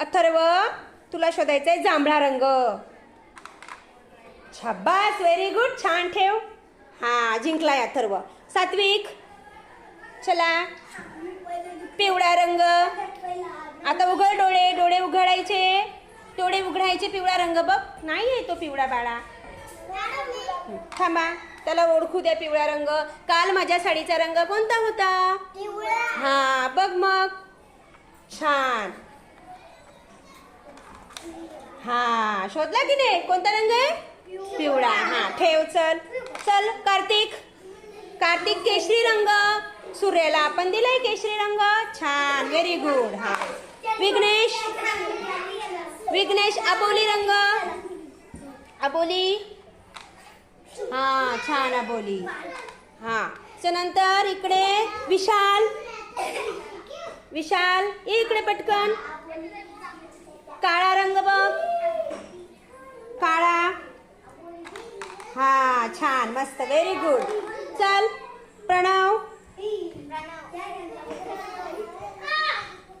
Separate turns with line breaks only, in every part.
अथर्व तुला शोधायचा आहे जांभळा रंग. छब्बास व्हेरी गुड छान ठेव. हा जिंकलाय अथर्व. सात्विक चला. पिवळा रंग. आता उघड डोळे डोळे उघडायचे. डोळे उघडायचे पिवळा रंग बघ. नाही आहे तो पिवळा बाळा. थांबा त्याला ओळखू द्या पिवळा रंग. काल माझ्या साडीचा रंग कोणता होता? हा बघ मग. छान. हा शोधला की नाही कोणता रंग आहे? पिवळा. हा ठेव चल. चल कार्तिक. कार्तिक केशरी रंग. सूर्याला आपण दिलाय केशरी रंग. छान व्हेरी गुड हा. विघ्नेश. विघ्नेश अबोली रंग. अबोली. हा छान अबोली. हा. त्यानंतर इकडे विशाल. विशाल इकडे पटकन. काळा रंग बघ. काळा. हा छान मस्त व्हेरी गुड चल प्रणव.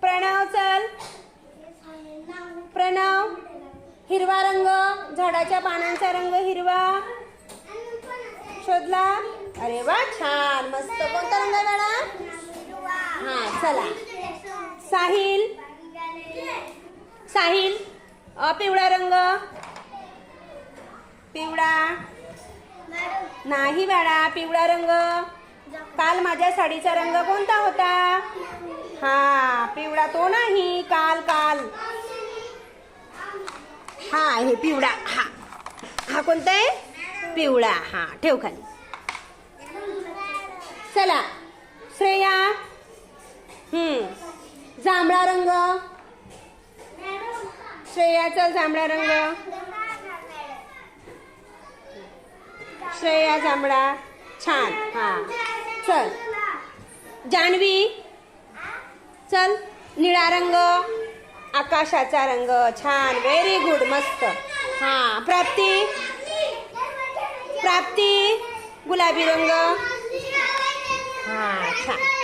प्रणव चल. प्रणव हिरवा रंग झाडाच्या पानांचा रंग हिरवा. शोधला. अरे वा छान मस्त. कोणता रंग आहे मॅडम? हा चला. साहिल. साहिल पिवळा रंग. पिवळा. नाही बाळा पिवळा रंग. काल माझ्या साडीचा रंग कोणता होता? हा पिवळा तो नाही काल काल. हा हे पिवळा. हा. हा कोणता आहे? पिवळा. हा ठेव खाली. चला. श्रेया. हम्म. जांभळा रंग. श्रेयाचा जांभळा रंग. श्रेया जांभळा छान. हा. चल. जान्हवी. चल. निळा रंग. आकाशाचा रंग. छान. व्हेरी गुड मस्त. हा. प्राप्ती. प्राप्ती. गुलाबी रंग. हा छान.